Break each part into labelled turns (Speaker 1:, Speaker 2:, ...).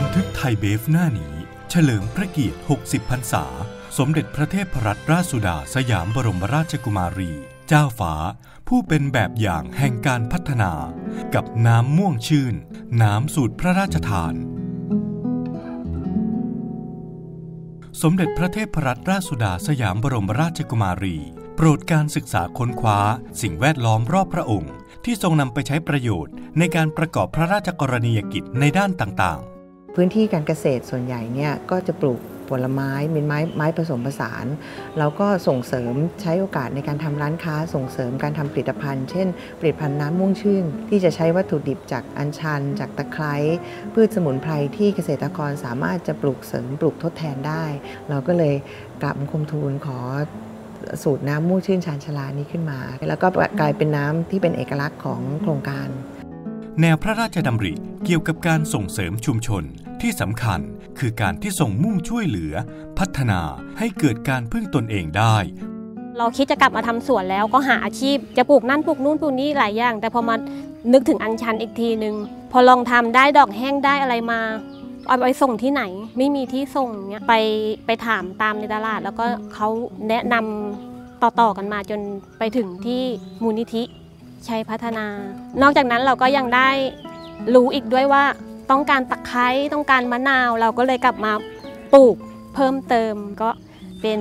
Speaker 1: บันทึกไทยเบฟหน้านี้ เฉลิมพระเกียรติ 60 พรรษา สมเด็จพระเทพรัตนราชสุดาสยามบรมราชกุมารี เจ้าฟ้า ผู้เป็นแบบอย่างแห่งการพัฒนา กับน้ำม่วงชื่น น้ำสูตรพระราชทาน สมเด็จพระเทพรัตนราชสุดาสยามบรมราชกุมารี โปรดการศึกษาค้นคว้า สิ่งแวดล้อมรอบพระองค์ ที่ทรงนำไปใช้ประโยชน์ในการประกอบพระราชกรณียกิจในด้านต่างๆ
Speaker 2: พื้นที่การเกษตรส่วนใหญ่เนี่ยก็จะปลูกผลไม้เป็นไม้ไม้ผสมผสาน เราก็ส่งเสริมใช้โอกาสในการทำร้านค้าส่งเสริมการทำผลิตภัณฑ์ เช่น ผลิตภัณฑ์น้ำม่วงชื่น ที่จะใช้วัตถุดิบจากอัญชัน จากตะไคร้พืชสมุนไพรที่เกษตรกรสามารถจะปลูกเสริมปลูกทดแทนได้ เราก็เลยกลับคมทูลขอสูตรน้ำม่วงชื่นชานชลานี้ขึ้นมา แล้วก็กลายเป็นน้ำที่เป็นเอกลักษณ์ของโครงการ
Speaker 1: แนวพระราชดำริเกี่ยวกับการส่งเสริมชุมชน ที่สำคัญคือการที่ส่งมุ่งช่วยเหลือ พัฒนาให้เกิดการพึ่งตนเองได้
Speaker 3: เราคิดจะกลับมาทำสวนแล้วก็หาอาชีพ จะปลูกนั่นปลูกนู่นปลูกนี่หลายอย่าง แต่พอมานึกถึงอัญชันอีกทีหนึ่งพอลองทำได้ดอกแห้งได้อะไรมาเอาไปส่งที่ไหนไม่มีที่ส่งเนี้ยไปไปถามตามในตลาด แล้วก็เขาแนะนำต่อๆกันมาจนไปถึงที่มูลนิธิชัยพัฒนา นอกจากนั้นเราก็ยังได้รู้อีกด้วยว่า ต้องการตะไคร้ต้องการมะนาว เราก็เลยกลับมาปลูกเพิ่มเติมก็เป็น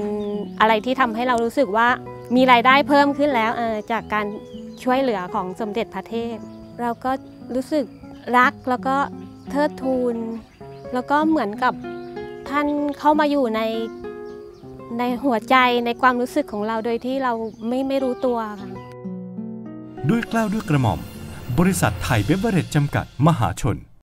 Speaker 3: อะไรที่ทำให้เรารู้สึกว่ามีรายได้เพิ่มขึ้นแล้วจากการช่วยเหลือของสมเด็จพระเทพ เราก็รู้สึกรักแล้วก็เทิดทูน แล้วก็เหมือนกับท่านเข้ามาอยู่ในในหัวใจในความรู้สึกของเราโดยที่เราไม่ไม่รู้ตัวค่ะ
Speaker 1: ด้วยกล้าวด้วยกระหม่อม บริษัทไทยเบเวอร์เรจจำกัดมหาชน